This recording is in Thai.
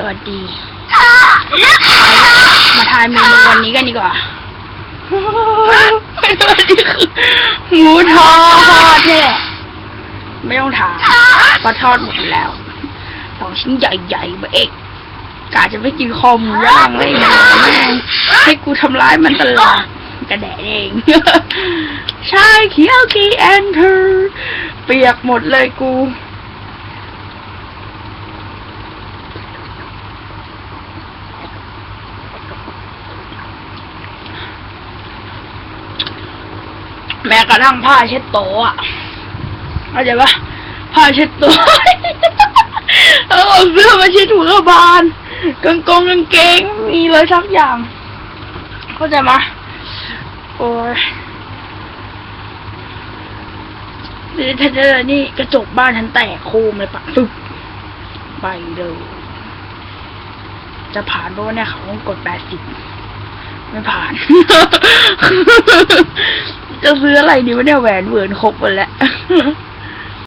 สวัสดี มาทานเมนูวันนี้กันดีกว่าไม่รู้นี่คือหมูทอดเนี่ยไม่ต้องถามเพราะทอดหมดแล้วสองชิ้นใหญ่ๆเบเอกกาจะไม่กินคอหมูย่างเลยนะแม่งให้กูทำร้ายมันตลอดกระแดะเองใช่เขียวกีแอนเธอเปียกหมดเลยกู แม้กระทั่งผ้าเช็ดโต๊ะอะเข้าใจปะผ้าเช็ดโต๊ะเอาเสื้อมาเช็ดถูกระบาลกางกงกางเกงมีเลยสักอย่าง เข้าใจมะโอ้ยนี่ถ้าเจอนี่กระจกบ้านฉันแตกโคมเลยปะฟึบไปเลยจะผ่านเพราะว่าเนี่ยเขาต้องกดแปดสิบไม่ผ่าน จะซื้ออะไรดีวะเนี่ยแหวนเวิร์นครบหมดแล้ว